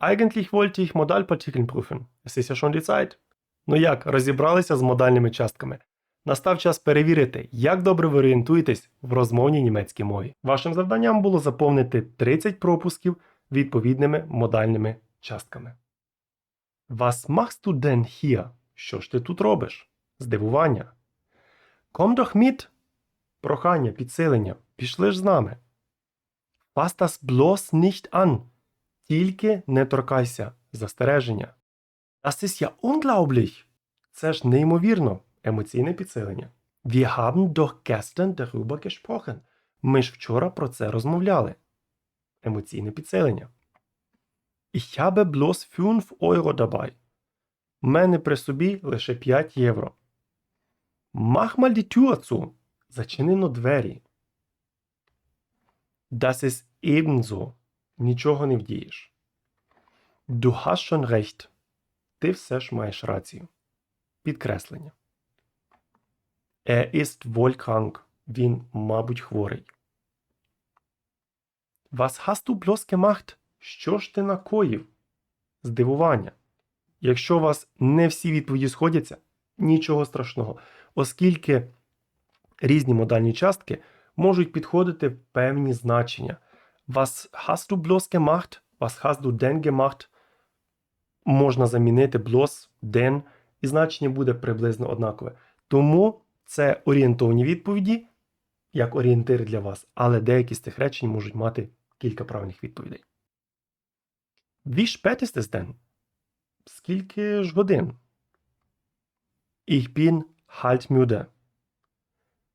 Eigentlich wollte ich Modalpartikeln prüfen. Es ist ja schon die Zeit. Ну як, розібралися з модальними частками? Настав час перевірити, як добре ви орієнтуєтесь в розмовній німецькій мові. Вашим завданням було заповнити 30 пропусків відповідними модальними частками. Was machst du denn hier? Що ж ти тут робиш? Здивування. Komm doch mit. Прохання, підсилення. Пішли ж з нами. Fass das bloß nicht an. Тільки не торкайся. Застереження. Das ist ja unglaublich. Це ж неймовірно. Емоційне підсилення. Wir haben doch gestern darüber gesprochen. Ми ж вчора про це розмовляли. Емоційне підсилення. Ich habe bloß 5 Euro dabei. У мене при собі лише 5 євро. Mach mal die Tür zu. Зачинено двері. Das ist ebenso. Нічого не вдієш. Du hast schon recht. Ти все ж маєш рацію. Підкреслення. Er ist wohl. Він, мабуть, хворий. Was hast du bloß gemacht? Що ж ти накоїв? Здивування. Якщо у вас не всі відповіді сходяться, нічого страшного, оскільки різні модальні частки можуть підходити в певні значення. Was hast du bloß gemacht? Was hast du denn gemacht? Можна замінити bloß, den, і значення буде приблизно однакове. Тому це орієнтовні відповіді, як орієнтир для вас, але деякі з цих речень можуть мати кілька правильних відповідей. Wie spät ist es denn? Скільки ж годин? Ich bin halt müde.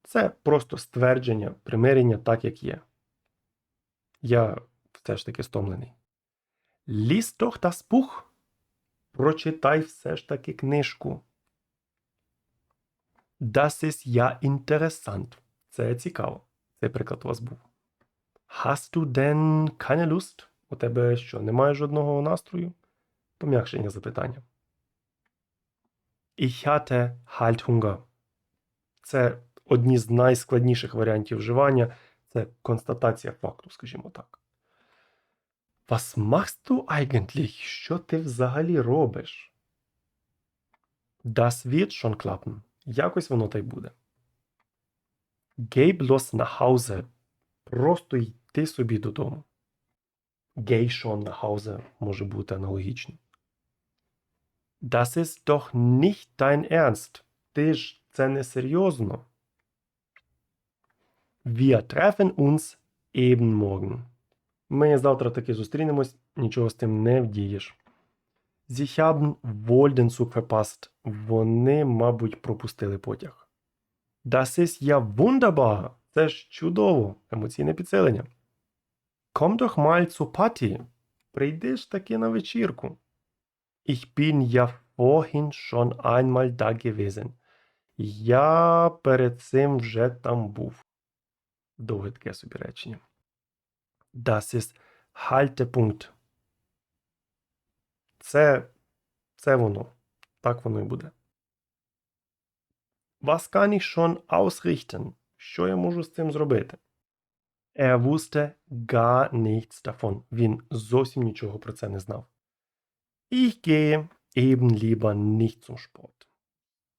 Це просто ствердження, примирення так, як є. Я все ж таки стомлений. Lies doch das Buch. Прочитай все ж таки книжку. Das ist ja interessant. Це цікаво. Цей приклад у вас був. Hast du denn keine Lust? У тебе що, немає жодного настрою? Пом'якшення запитання. Ich hatte halt Hunger. Це одні з найскладніших варіантів вживання. Це констатація факту, скажімо так. Was machst du eigentlich? Що ти взагалі робиш? Das wird schon klappen. Якось воно та й буде. Geh bloß nach Hause. Просто йти собі додому. Geh schon nach Hause може бути аналогічно. Das ist doch nicht dein Ernst. Ти ж це не серйозно. Wir treffen uns eben morgen. Ми завтра таки зустрінемось, нічого з тим не вдієш. Sie haben wohl den Zug verpasst. Вони, мабуть, пропустили потяг. Das ist ja wunderbar. Це ж чудово. Емоційне підсилення. Komm doch mal zur Party. Прийди ж таки на вечірку. Ich bin ja vorhin schon einmal da gewesen. Я перед цим вже там був. Довге таке собі речення. Das ist Haltepunkt. Це, це воно. Так воно і буде. Was kann ich schon ausrichten? Що я можу з цим зробити? Er wusste gar nichts davon. Він зовсім нічого про це не знав. Ich gehe eben lieber nicht zum Sport.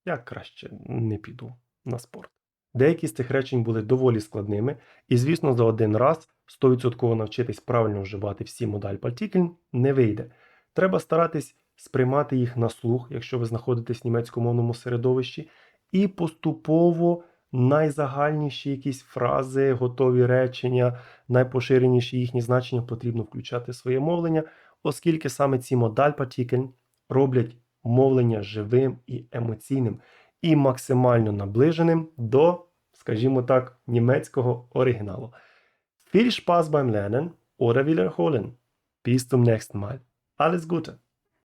Я краще не піду на спорт. Деякі з цих речень були доволі складними, і, звісно, за один раз 100% навчитись правильно вживати всі модаль партікль не вийде. Треба старатись сприймати їх на слух, якщо ви знаходитесь в німецькомовному середовищі, і поступово найзагальніші якісь фрази, готові речення, найпоширеніші їхні значення потрібно включати в своє мовлення, оскільки саме ці модаль партікль роблять мовлення живим і емоційним, і максимально наближеним до, скажімо так, німецького оригіналу. Viel Spaß beim Lernen oder wiederholen. Bis zum nächsten Mal. Alles Gute!